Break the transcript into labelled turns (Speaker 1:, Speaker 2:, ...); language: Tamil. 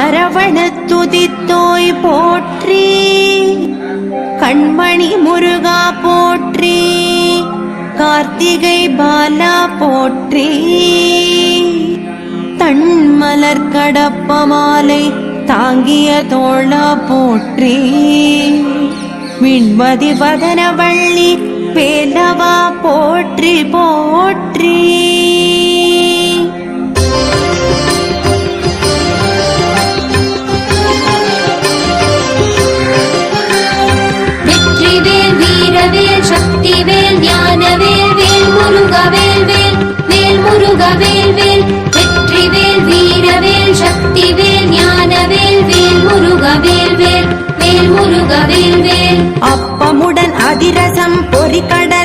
Speaker 1: சரவண துதித்தோய் போற்றி கண்மணி முருகா போற்றி கார்த்திகை பாலா போற்றி. தன்மலர் கடப்ப மாலை தாங்கிய தோழா போற்றி. விண்மதி வதனவள்ளி வேலவா போற்றி போற்றி. அதிரசம் பொறிக்கடலை